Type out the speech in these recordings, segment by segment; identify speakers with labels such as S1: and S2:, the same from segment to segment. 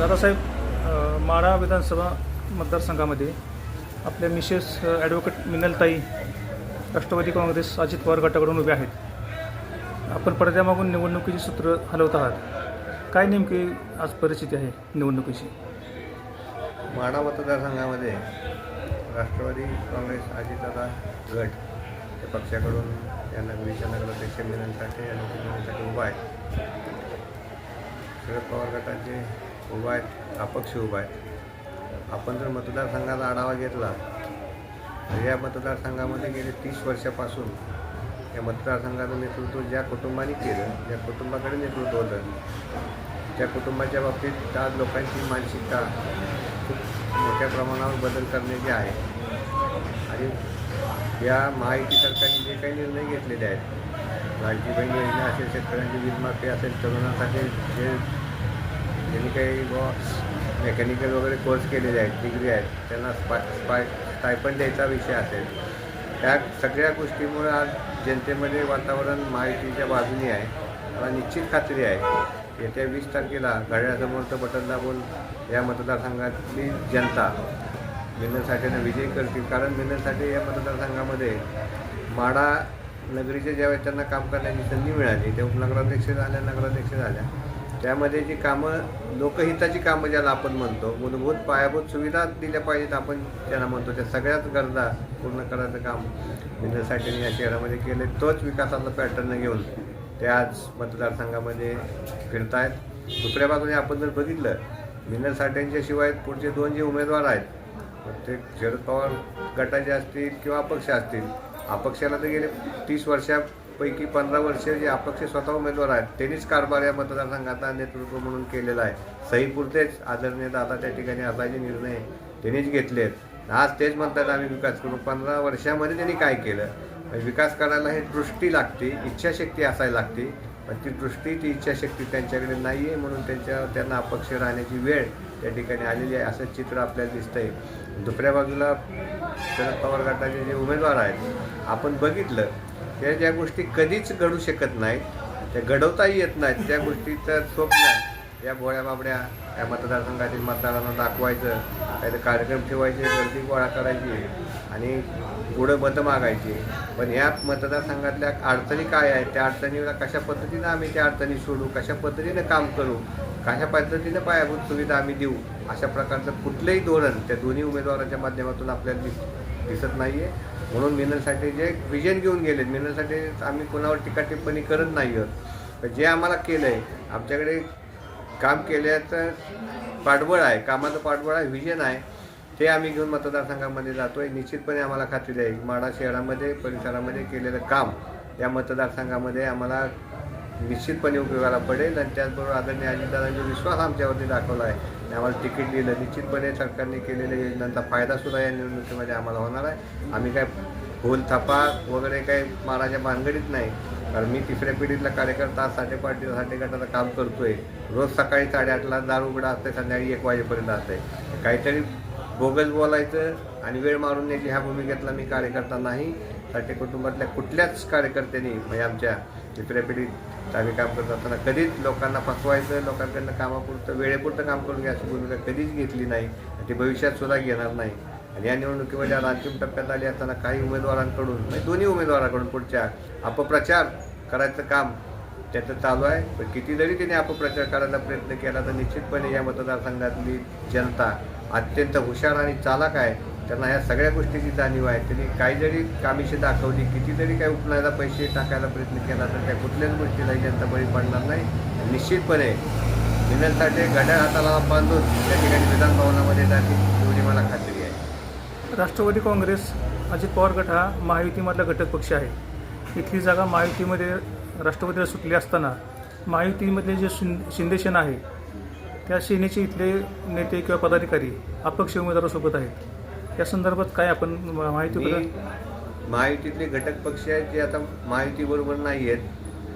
S1: दादासाहेब अ, माढा विधानसभा मतदारसंघामध्ये आपल्या मिसेस ॲडव्होकेट मिनलताई राष्ट्रवादी काँग्रेस अजित पवार गटाकडून उभे आहेत. आपण पडद्यामागून निवडणुकीची सूत्र हलवत आहात. काय नेमकी आज परिस्थिती आहे निवडणुकीची?
S2: माढा मतदारसंघामध्ये राष्ट्रवादी काँग्रेस अजितदादा गट या पक्षाकडून यांना नगरीच्या नगराध्यक्ष मिळण्यासाठी या नोकरीसाठी उभा आहे. शरद पवार गटाचे उभा आहेत अपक्ष उभा आहेत. आपण जर मतदारसंघाचा आढावा घेतला तर या मतदारसंघामध्ये गेले तीस वर्षापासून या मतदारसंघाचं नेतृत्व ज्या कुटुंबाने केलं ज्या कुटुंबाकडे नेतृत्व होतं त्या कुटुंबाच्या बाबतीत आज लोकांची मानसिकता खूप मोठ्या प्रमाणावर बदल करण्याची आहे. आणि या महायुती सरकारने जे काही निर्णय घेतलेले आहेत लाडकी बहीण योजना असेल शेतकऱ्यांची वीजमाफी असेल तरुणांसाठी जे ज्यांनी काही बुवा मेकॅनिकल वगैरे कोर्स केलेले आहेत डिग्री आहेत त्यांना स्पाय स्पाय स्टायपन द्यायचा विषय असेल. त्या सगळ्या गोष्टीमुळे आज जनतेमध्ये वातावरण महायुतीच्या बाजूने आहे. मला निश्चित खात्री आहे येत्या वीस तारखेला घड्याळासमोरचं बटन दाबून या मतदारसंघातली जनता मिलन साठेनं करतील. कारण मिलन साठे या मतदारसंघामध्ये माडा नगरीच्या ज्यावेळेस त्यांना काम करण्याची संधी मिळाली तेव्हा उपनगराध्यक्ष झाल्या नगराध्यक्ष झाल्या. त्यामध्ये जी कामं लोकहिताची कामं ज्याला आपण म्हणतो मूलभूत पायाभूत सुविधा दिल्या पाहिजेत आपण त्यांना म्हणतो त्या सगळ्याच गरजा पूर्ण करायचं काम विनसाठी या शहरामध्ये केले तोच विकासाचा पॅटर्न घेऊन ते आज मतदारसंघामध्ये फिरतायत. दुसऱ्या बाजूने आपण जर बघितलं विनर साठेंच्या शिवाय पुढचे दोन जे उमेदवार आहेत प्रत्येक ते शरद पवार गटाचे असतील किंवा अपक्ष असतील अपक्षाला तर गेले तीस वर्षा पैकी पंधरा वर्षे जे अपक्ष स्वतः उमेदवार आहेत त्यांनीच कारभार या मतदारसंघाचा नेतृत्व म्हणून केलेला आहे. सहीपुरतेच आदरणीय दादा त्या ठिकाणी असायचे निर्णय त्यांनीच घेतलेत आज तेच म्हणतात आम्ही विकास करू. पंधरा वर्षामध्ये त्यांनी काय केलं? विकास करायला हे दृष्टी लागते इच्छाशक्ती असायला लागते पण ती दृष्टी ती इच्छाशक्ती त्यांच्याकडे नाही आहे म्हणून त्यांच्या त्यांना अपक्ष राहण्याची वेळ त्या ठिकाणी आलेली आहे. असं चित्र आपल्याला दिसतंय. दुसऱ्या बाजूला शरद पवार गटाचे जे उमेदवार आहेत आपण बघितलं त्या ज्या गोष्टी कधीच घडू शकत नाहीत त्या घडवताही येत नाहीत त्या गोष्टीचं स्वप्न या भोळ्या बाबड्या या मतदारसंघातील मतदारांना दाखवायचं काही कार्यक्रम ठेवायचे गर्दी गोळा करायची आणि पुढं मतं मागायची. पण या मतदारसंघातल्या अडचणी काय आहेत? त्या अडचणीला कशा पद्धतीनं आम्ही त्या अडचणी सोडू? कशा पद्धतीनं काम करू? कशा पद्धतीनं पायाभूत सुविधा आम्ही देऊ? अशा प्रकारचं कुठलंही धोरण त्या दोन्ही उमेदवारांच्या माध्यमातून आपल्याला दिस दिसत नाही आहे म्हणून मिनलसाठी जे विजन घेऊन गेलेत मिनलसाठी आम्ही कोणावर टीका टिप्पणी करत नाही आहोत जे आम्हाला केलं आहे आमच्याकडे काम केल्याचं पाठबळ आहे कामाचं पाठबळ आहे विजन आहे ते आम्ही घेऊन मतदारसंघामध्ये जातोय. निश्चितपणे आम्हाला खात्री आहे माडा शहरामध्ये परिसरामध्ये केलेलं काम या मतदारसंघामध्ये आम्हाला निश्चितपणे उपयोगाला पडेल आणि त्याचबरोबर आदरणीय अजितदादांनी विश्वास आमच्यावरती दाखवला आहे. आणि आम्हाला तिकीट दिलं. निश्चितपणे सरकारने केलेल्या योजनांचा फायदासुद्धा या निवडणुकीमध्ये आम्हाला होणार आहे. आम्ही काय होल थपा वगैरे काही माराच्या भानगडीत नाही. कारण मी तिसऱ्या पिढीतला कार्यकर्ता आज साठे पार्टी साठे गटाचं काम करतोय. रोज सकाळी साडेआठला दार उघडा असते संध्याकाळी एक वाजेपर्यंत असते काहीतरी बोगस बोलायचं आणि वेळ मारून न्यायची ह्या भूमिकेतला मी कार्यकर्ता नाही. साठे कुटुंबातल्या कुठल्याच कार्यकर्त्यांनी म्हणजे आमच्या तिसऱ्या पिढीत आम्ही काम करत असताना कधीच लोकांना फसवायचं लोकांकडनं कामापुरतं वेळेपुरतं काम करून घ्यायची भूमिका कधीच घेतली नाही ती भविष्यात सुद्धा घेणार नाही. आणि या निवडणुकीमध्ये आता अंतिम टप्प्यात आली असताना काही उमेदवारांकडून म्हणजे दोन्ही उमेदवारांकडून पुढच्या अपप्रचार करायचं काम त्याचं चालू आहे. पण किती जरी त्यांनी अपप्रचार करायचा प्रयत्न केला तर निश्चितपणे या मतदारसंघातली जनता अत्यंत हुशार आणि चालाक आहे. त्यांना ह्या सगळ्या गोष्टीची जाणीव आहे. त्यांनी काही जरी कामीशी दाखवली कितीतरी काही उपनायला पैसे टाकायला प्रयत्न केला तर त्या कुठल्याच गोष्टीला त्यांचा बळी पडणार नाही. निश्चितपणे विनंतीसाठी घड्याळ हाताला बांधून त्या ठिकाणी विधान भवनामध्ये जातील एवढी मला खात्री आहे.
S1: राष्ट्रवादी काँग्रेस अजित पवार गट हा महायुतीमधला घटक पक्ष आहे. इथली जागा महायुतीमध्ये राष्ट्रवादीला सुटली असताना महायुतीमधले जे शिंदे सेना आहे त्या सेनेचे इथले नेते किंवा पदाधिकारी अपक्ष उमेदवारासोबत आहेत. या संदर्भात काय आपण माहिती
S2: महायुतीतले घटक पक्ष आहेत जे आता महायुतीबरोबर नाही आहेत.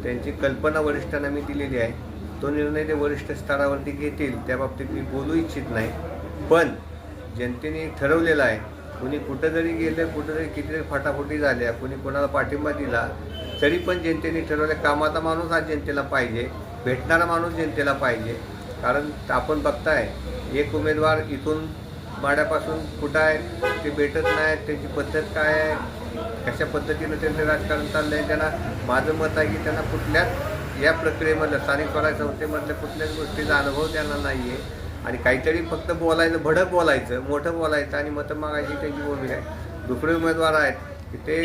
S2: त्यांची कल्पना वरिष्ठांना मी दिलेली आहे. तो निर्णय ते वरिष्ठ स्तरावरती घेतील त्या बाबतीत मी बोलू इच्छित नाही. पण जनतेने ठरवलेलं आहे कुणी कुठं जरी गेलं कुठं जरी किती जरी फाटाफुटी झाल्या कुणी कोणाला पाठिंबा दिला तरी पण जनतेने ठरवलं कामाचा माणूस हा जनतेला पाहिजे भेटणारा माणूस जनतेला पाहिजे. कारण आपण बघताय एक उमेदवार इथून माड्यापासून कुठं आहे ते भेटत नाही त्यांची पद्धत काय आहे कशा पद्धतीनं त्यांचं राजकारण चाललं आहे त्यांना माझं मत आहे की त्यांना कुठल्याच या प्रक्रियेमधलं स्थानिक स्वराज्य संस्थेमधल्या कुठल्याच गोष्टीचा अनुभव त्यांना नाही आहे आणि काहीतरी फक्त बोलायचं भडक बोलायचं मोठं बोलायचं आणि मतं मागायची त्यांची भूमिका आहे. दुसरे उमेदवार आहेत की ते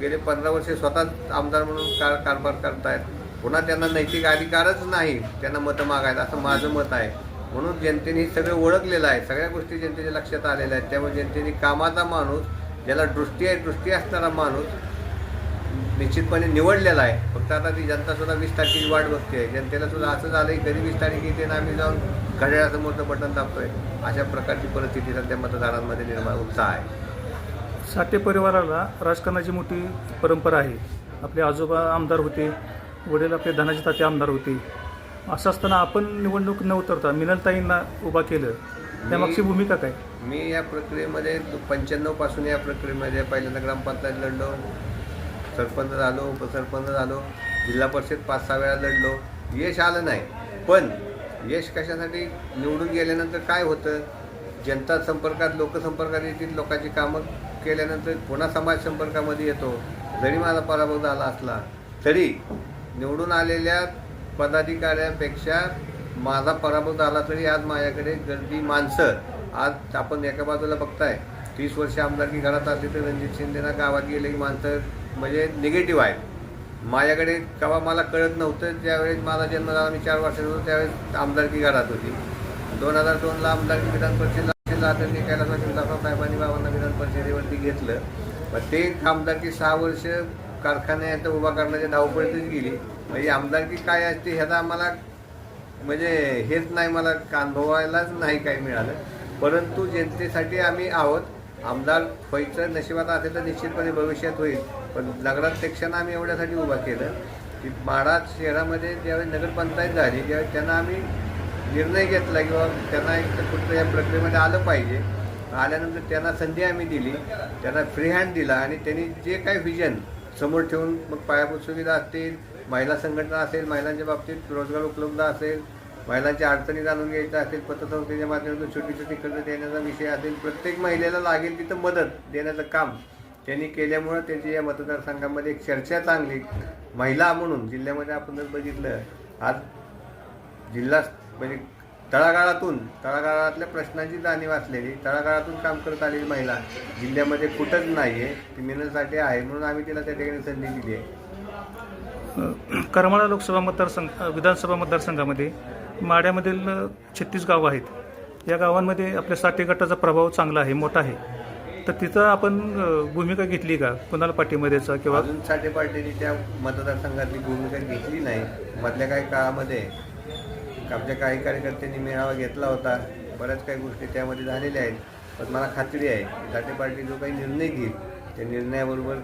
S2: गेले पंधरा वर्षे स्वतःच आमदार म्हणून कार कारभार करतायत. पुन्हा त्यांना नैतिक अधिकारच नाही त्यांना मतं मागायचं असं माझं मत आहे. म्हणून जनतेने सगळं ओळखलेलं आहे. सगळ्या गोष्टी जनतेच्या लक्षात आलेल्या आहेत. त्यामुळे जनतेने कामाचा माणूस ज्याला दृष्टी आहे दृष्टी असणारा माणूस निश्चितपणे निवडलेला आहे. फक्त आता ती जनता सुद्धा वीस तारखेची वाट बघते जनतेला सुद्धा असं झालं की कधी वीस तारीख येते ना आम्ही जाऊन घड्याळासमोरचं बटन दाबतोय. अशा प्रकारची परिस्थिती सध्या मतदारांमध्ये निर्माण उत्साह आहे.
S1: साठे परिवाराला राजकारणाची मोठी परंपरा आहे. आपले आजोबा आमदार होते वडील आपले धनाजी ताते आमदार होते. असं असताना आपण निवडणूक न उतरता मिनलताईंना उभा केलं त्यामागची भूमिका काय?
S2: मी या प्रक्रियेमध्ये पंच्याण्णवपासून या प्रक्रियेमध्ये पहिल्यांदा ग्रामपंचायत लढलो सरपंच झालो उपसरपंच झालो जिल्हा परिषद पाच सहा वेळा लढलो. यश आलं नाही पण यश कशासाठी? निवडून गेल्यानंतर काय होतं? जनता संपर्कात लोकसंपर्कात येतील लोकांची कामं केल्यानंतर पुन्हा समाज संपर्कामध्ये येतो. जरी माझा पराभव झाला असला तरी निवडून आलेल्या पदाधिकाऱ्यांपेक्षा माझा पराभव झाला तरी आज माझ्याकडे गर्दी माणसं. आज आपण एका बाजूला बघताय तीस वर्ष आमदारकी घरात असली तर रणजित शिंदेना गावात गेले की माणसं म्हणजे निगेटिव्ह आहेत. माझ्याकडे केव्हा मला कळत नव्हतं ज्यावेळेस माझा जन्म झाला मी चार वर्षाचा होतो त्यावेळेस आमदारकी घरात होती. दोन हजार दोनला आमदारकी विधान परिषदेला आदरणीय कैलास साहेबांनी बाबांना विधान परिषदेवरती घेतलं. पण ते आमदारकी सहा वर्ष कारखान्यात उभा करण्याच्या धावपळीतच गेली. म्हणजे आमदारकी काय असते ह्याचा आम्हाला म्हणजे हेच नाही मला अनुभवायलाच नाही काही मिळालं. परंतु जनतेसाठी आम्ही आहोत. आमदार व्हायचं नशिबात असेल तर निश्चितपणे भविष्यात होईल. पण नगराध्यक्षांना आम्ही एवढ्यासाठी उभा केलं की माडा शहरामध्ये ज्यावेळी नगरपंचायत झाली त्यावेळी त्यांना आम्ही निर्णय घेतला किंवा त्यांना एक कुठलं या प्रक्रियेमध्ये आलं पाहिजे. आल्यानंतर त्यांना संधी आम्ही दिली त्यांना फ्री हँड दिला आणि त्यांनी जे काही व्हिजन समोर ठेवून मग पायाभूत सुविधा असतील महिला संघटना असेल महिलांच्या बाबतीत रोजगार उपलब्ध असेल महिलांच्या अडचणी जाणून घ्यायच्या असेल पतसंस्थेच्या माध्यमातून छोटी छोटी कर्ज देण्याचा विषय असेल प्रत्येक महिलेला लागेल तिथं मदत देण्याचं काम त्यांनी केल्यामुळं त्यांची या मतदारसंघामध्ये एक चर्चा चांगली. महिला म्हणून जिल्ह्यामध्ये आपण जर बघितलं आज जिल्हा म्हणजे तळागाळातून तळागाळातल्या प्रश्नांची जाणीव असलेली तळागाळातून काम करत आलेली महिला जिल्ह्यामध्ये कुठंच नाही आहे ती मिळण्यासाठी आहे म्हणून आम्ही तिला त्या ठिकाणी संधी दिली आहे.
S1: करमाळा लोकसभा मतदारसंघ विधानसभा मतदारसंघामध्ये माड्यामधील छत्तीस गावं आहेत. या गावांमध्ये आपल्या साठे गटाचा प्रभाव चांगला आहे मोठा आहे. तर तिथं आपण भूमिका घेतली का? कुणाला पाठिंबा द्यायचा किंवा
S2: अजून साठे पार्टीने त्या मतदारसंघातली भूमिका घेतली नाही. मधल्या काही काळामध्ये आमच्या काही कार्यकर्त्यांनी मेळावा घेतला होता. बऱ्याच काही गोष्टी त्यामध्ये झालेल्या आहेत. पण मला खात्री आहे की पार्टी जो काही निर्णय घेईल त्या निर्णयाबरोबर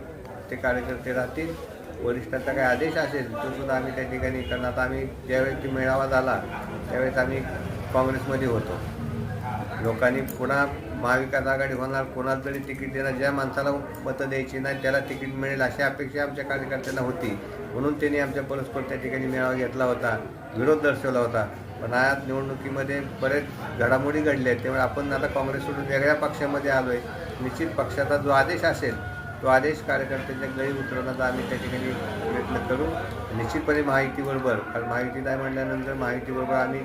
S2: ते कार्यकर्ते राहतील. वरिष्ठांचा काही आदेश असेल तो सुद्धा आम्ही त्या ठिकाणी कारण आता आम्ही ज्यावेळेस ती मेळावा झाला त्यावेळेस आम्ही काँग्रेसमध्ये होतो. लोकांनी पुन्हा महाविकास आघाडी होणार कोणाला तरी तिकीट देणार ज्या माणसाला मतं द्यायची नाही त्याला तिकीट मिळेल अशी अपेक्षा आमच्या कार्यकर्त्यांना होती. म्हणून त्यांनी आमच्या परस्पर त्या ठिकाणी मेळावा घेतला होता विरोध दर्शवला होता. पण आज निवडणुकीमध्ये बरेच घडामोडी घडल्या आहेत. त्यामुळे आपण आता काँग्रेस सोडून वेगळ्या पक्षामध्ये आलो आहे निश्चित पक्षाचा जो आदेश असेल तो आदेश कार्यकर्त्यांच्या गळी उतरवण्याचा आम्ही त्या ठिकाणी प्रयत्न करू. निश्चितपणे माहितीबरोबर कारण माहिती नाही म्हणल्यानंतर माहितीबरोबर आम्ही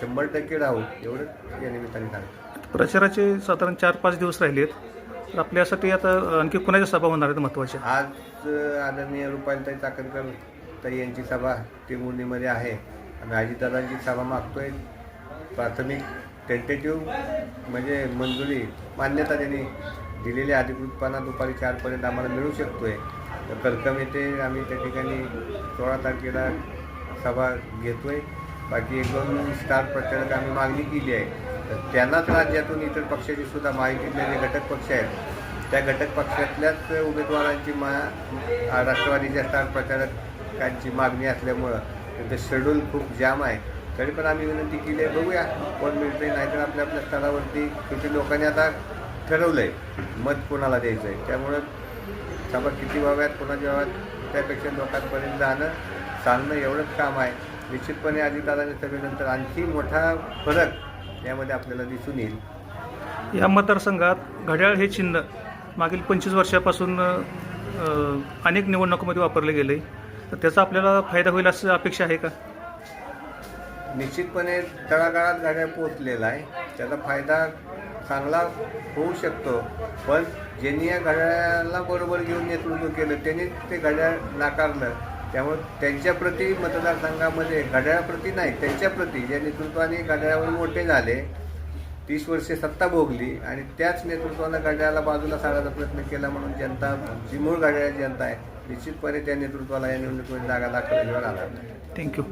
S2: शंभर टक्के राहू एवढंच या निमित्ताने सांगतो.
S1: प्रचाराचे साधारण चार पाच दिवस राहिलेत. तर आपल्यासाठी आता आणखी कुणाच्या सभा होणार आहेत महत्त्वाच्या?
S2: आज आदरणीय रुपालीताई चाकणकर ताई यांची सभा टिमुर्णीमध्ये आहे. आम्ही अजितदादांची सभा मागतोय. प्राथमिक टेंटेटिव्ह म्हणजे मंजुरी मान्यता त्यांनी दिलेली अधिकृतपणा दुपारी चारपर्यंत आम्हाला मिळू शकतोय. तर करकम येथे आम्ही त्या ठिकाणी सोळा तारखेला सभा घेतोय. बाकी एक दोन स्टार प्रचारक आम्ही मागणी केली आहे. तर त्यांनाच राज्यातून इतर पक्षाची सुद्धा माहितीतले जे घटक पक्ष आहेत त्या घटक पक्षातल्याच उमेदवारांची मा राष्ट्रवादीच्या स्टार प्रचारकांची मागणी असल्यामुळं त्यांचं शेड्यूल खूप जाम आहे. तरी पण आम्ही विनंती केली आहे बघूया. कोण मिळते नाहीतर आपल्या आपल्या स्तरावरती किती लोकांनी आता ठरवलं आहे मत कोणाला द्यायचं आहे त्यामुळं सभा किती व्हाव्यात कोणाच्या व्हाव्यात त्यापेक्षा लोकांपर्यंत जाणं सांगणं एवढंच काम आहे. निश्चितपणे अजितदादांच्या सभेनंतर आणखी मोठा फरक यामध्ये आपल्याला दिसून येईल.
S1: या मतदारसंघात घड्याळ हे चिन्ह मागील पंचवीस वर्षापासून अनेक निवडणुकीमध्ये वापरले गेले. तर त्याचा आपल्याला फायदा होईल असं अपेक्षा आहे का?
S2: निश्चितपणे तळागाळात गाड्या पोचलेला आहे. त्याचा फायदा चांगला होऊ शकतो. पण ज्यांनी या घड्याळाला बरोबर घेऊन नेतृत्व केलं त्यांनी ते घड्याळ नाकारलं. त्यामुळे त्यांच्याप्रती मतदारसंघामध्ये घड्याळाप्रती नाही त्यांच्याप्रती ज्या नेतृत्वाने घड्याळावर मोठे झाले तीस वर्षे सत्ता भोगली आणि त्याच नेतृत्वानं घड्याळाला बाजूला सारायचा प्रयत्न केला म्हणून जनता जी मूळ घड्याळाची जनता आहे निश्चितपणे त्या नेतृत्वाला या निवडणुकीमध्ये जागा दाखवल्याशिवाय राहणार नाही
S1: थँक्यू